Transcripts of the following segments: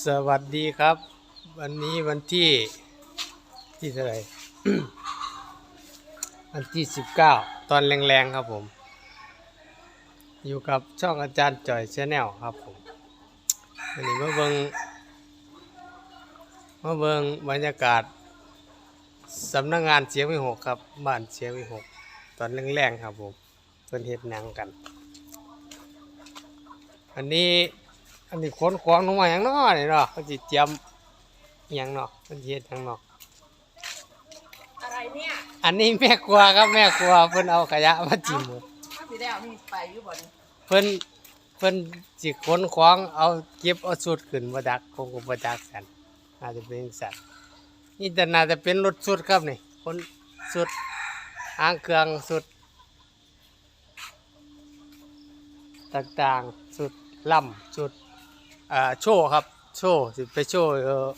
สวัสดีครับ วันนี้วันที่ที่เท่าไหร่วันที่สิบเก้าตอนแรงๆครับผม อยู่กับช่องอาจารย์จ่อยชาแนลครับผมวันนี้มาเบิงมาเบิงบรรยากาศสำนักงานเสียงวิหกครับบ้านเสียงวิหกตอนแรงๆครับผมเพิ่นเฮ็ดนังกัน อันนี้ อันนี้ขนของลงมาอย่างน้อนี่เนาะเขาจิเตรียมอหย่างเนาะเขาจิเฮ็ดหยังเนาะอะไรเนี่ยอันนี้แม่ครัวครับแม่ครัวเพิ่นเอาขยะมาจิ้มหมดถ้าสีแดงมีไปอยู่บ่นี่เพิ่นเพิ่นสิขนของเอาเก็บเอาสุดขึ้นบ่ดักคงก็บ่ดักกันน่าจะเป็นสัตว์นี่แต่น่าจะเป็นรถสุดครับนี่คนสุดอ้างเครื่องสุด ต่างๆสุดล่ำสุด อ่าโชว์ครับ โชว์สิไปโชว์เอ่อ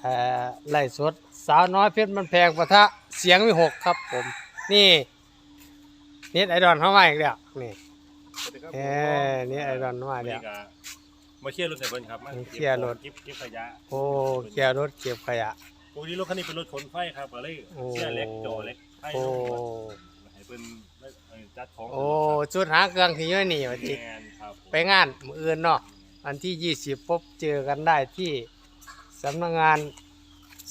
เอ่อไล่สดสาวน้อยเพชรมันแพงปะทะเสียงวิหกครับผม นี่เน็ตไอดอนเข้ามาอีกแล้วนี่สวัสดีครับเออนี่ไอรอนมาวันแล้นี้วก็มาเคลียร์รถใส่เบิ้ลครับมาเคลียร์รถเก็บเก็บขยะโอ้เกียร์รถเก็บขยะปกติรถคันนี้เป็นรถขนไฟครับก็เลยโอ้เสียเล็กโจเล็กไฟโอ้ลงให้เป็นเอ่อจัดของโอ้ชุดหาเครื่องที่อยู่นี่วันนี้แมนครับผมไปงานมื้ออื่นเนาะ วันที่ 20 พบเจอกันได้ที่สำนักงาน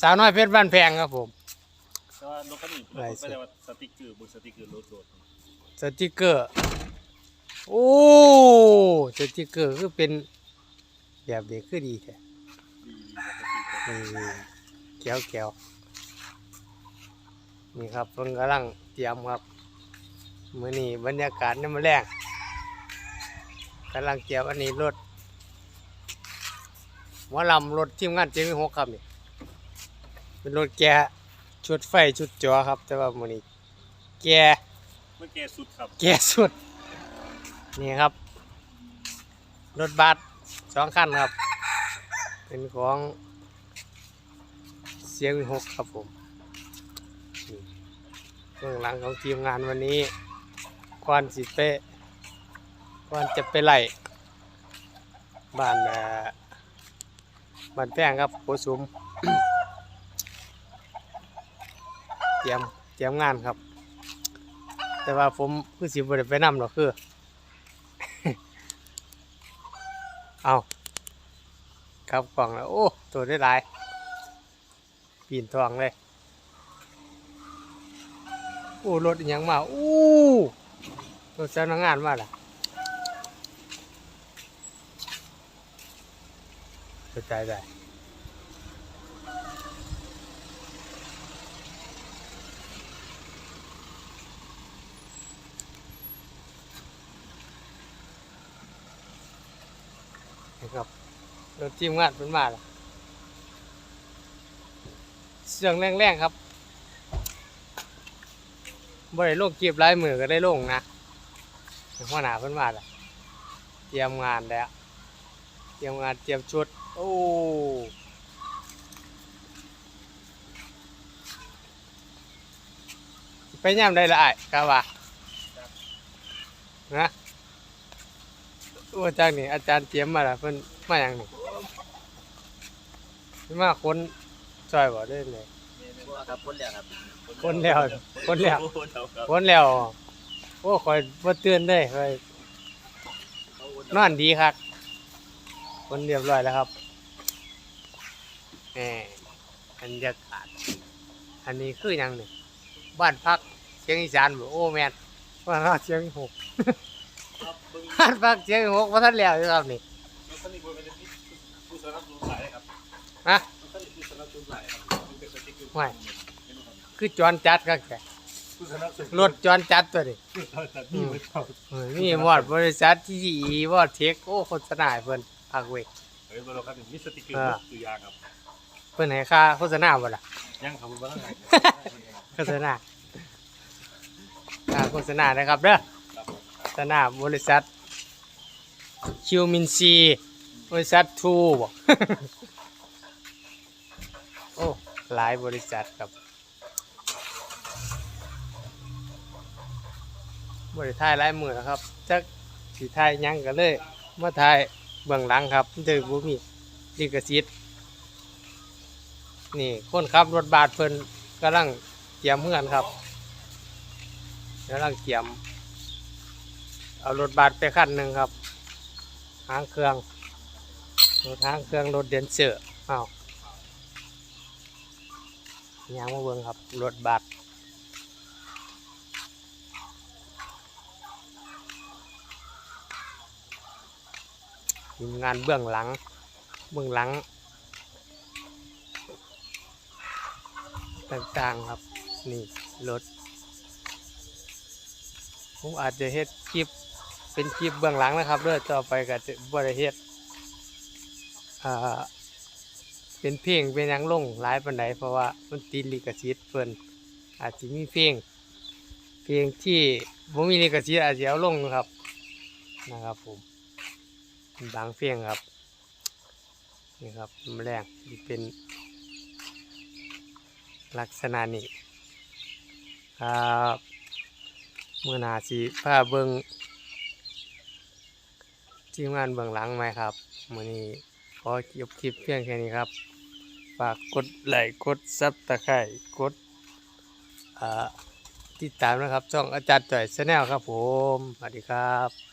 สาวน้อยเพชรบ้านแพงครับผม แต่ว่ารถคันนี้ไล่เราเสร็ไปจแต่ว่าสติ๊กเกอร์บนสติ๊กเกอร์รถรถสติกเกอร์ โอ้ สติกเกอร์คือเป็นแบบนี้คือดีแท้ดีๆสติ๊กเกอร์นี่แก้วแก้วนี่ครับเพิ่นกำลังเตรียมครับมื้อนี้บรรยากาศนี่มันแรงกำลังเตรียมอันนี้รถห มอลำรถทีมงานเจมิหกครับนี่เป็นรถแกะชุดไฟชุดจอครับ แต่ว่ามื้อนี้แกะเมื่อกี้สุดครับ แก่สุด นี่ครับ รถบัสสองคันครับ เป็นของเสียงวิหกครับผมนี่เบื้องหลังของทีมงานวันนี้ก่อนสิเปะก่อนจะไปไล่บ้านเอ่อ บ้านแป้งครับโกสุมเตรียมเตรียมงานครับ แต่ว่าผมคือสิบ่ได้ไปนำหรอกคือ เอาครับกล่องแล้วโอ้ ตัวได้หลาย ปีนทองเลย โอ้ รถยังมา อู้รถเจ้าหน้างานมาล่ะ เข้าใจได้ครับรถทีมงานเป็นมาล่ะเสียงแรงๆครับบ่ได้ลงเก็บลายมือก็ได้ลงนะหัวหน้าเป็นมาล่ะเตรียมงานแล้ว เตรียมงานเตรียมชุด โอ้ไปย่ำได้ละไอ้ายกะว่านะโอ้อาจารย์นี่อาจารย์เตรียมมาแล้วเพิ่นมาอย่างนี้เพิ่นมาคนซอยบ่ได้เลยครับพ้นแล้วครับคนแล้วคนแล้วโอ้โหเดี๋ยวครับคนแล้วโอ้คอยบ่เตือนได้คอยนอนดีครับคนเรียบร้อยแล้วครับ แหมบรรยากาศ อันนี้คือหยังนี่บ้านพักเชียงอีสานบ่โอ้แม่นบ้านพักเชียงหกครับเบิ่งบ้านพักเชียงหกบ่ทันแล้วอยู่ครับนี่รถคันนี้เป็นผู้สนับสนุนหลายครับฮะรถคันนี้ผู้สนับสนุนหลายครับมันเป็นสติ๊กเกอร์ไม่คือจวนจัดครับแกผู้สนับสนุนรถจวนจัดตัวนี้แต่นี่มันเข้าเออนี่วอดบริษัทที่อีวอดเทคโอ้โฆษณาให้เพิ่นพักเวกเฮ้ยบริษัทมีสติ๊กเกออ่าร์ตัวยางครับ เพิ่นให้ค่าโฆษณาบ่ล่ะยังครับผมว่าไงโฆษณาค่าโฆษณานะครับเด้อครับผมโฆษณาบริษัทคิวมินซีบริษัททูบ่โอ้หลายบริษัทครับบริถ่ายหลายมือแล้วครับจักสิถ่ายหยังกันเลยมาถ่ายเบื้องหลังครับมันจะบ่มีลิขสิทธิ์ นี่คนขับรถบาสเพิ่นกำลังเตรียมเฮือนครับกำลังเตรียม เอารถบาสไปคันหนึ่งครับหางเครื่องรถหางเครื่องรถเดนเซอร์อ้าวยังมาเบิ่งครับรถบัสทีมงานเบื้องหลัง เบื้องหลัง ต่างๆครับ นี่รถผมอาจจะเฮ็ดคลิปเป็นคลิปเบื้องหลังนะครับเด้อต่อไปก็จะบ่ได้เฮ็ดอ่าเป็นเพลงเป็นยังลงหลายปานใดเพราะว่ามันติดลิขสิทธิ์เพิ่นอาจสิมีเพลงเพลงที่บ่มีลิขสิทธิ์อาจจะเอาลงนะครับนะครับผมบางเพลงครับนี่ครับแมลงที่เป็น ลักษณะนี้ครับเมื่อนาสีผ้าเบิงทีมงานเบื้องหลังไหมครับมื่อนี้ขอจบคลิปเพียงแค่นี้ครับ ฝากกดไลค์กดซับตะไคร่กดติดตามนะครับช่องอาจารย์จ่อยชาแนลครับผม สวัสดีครับ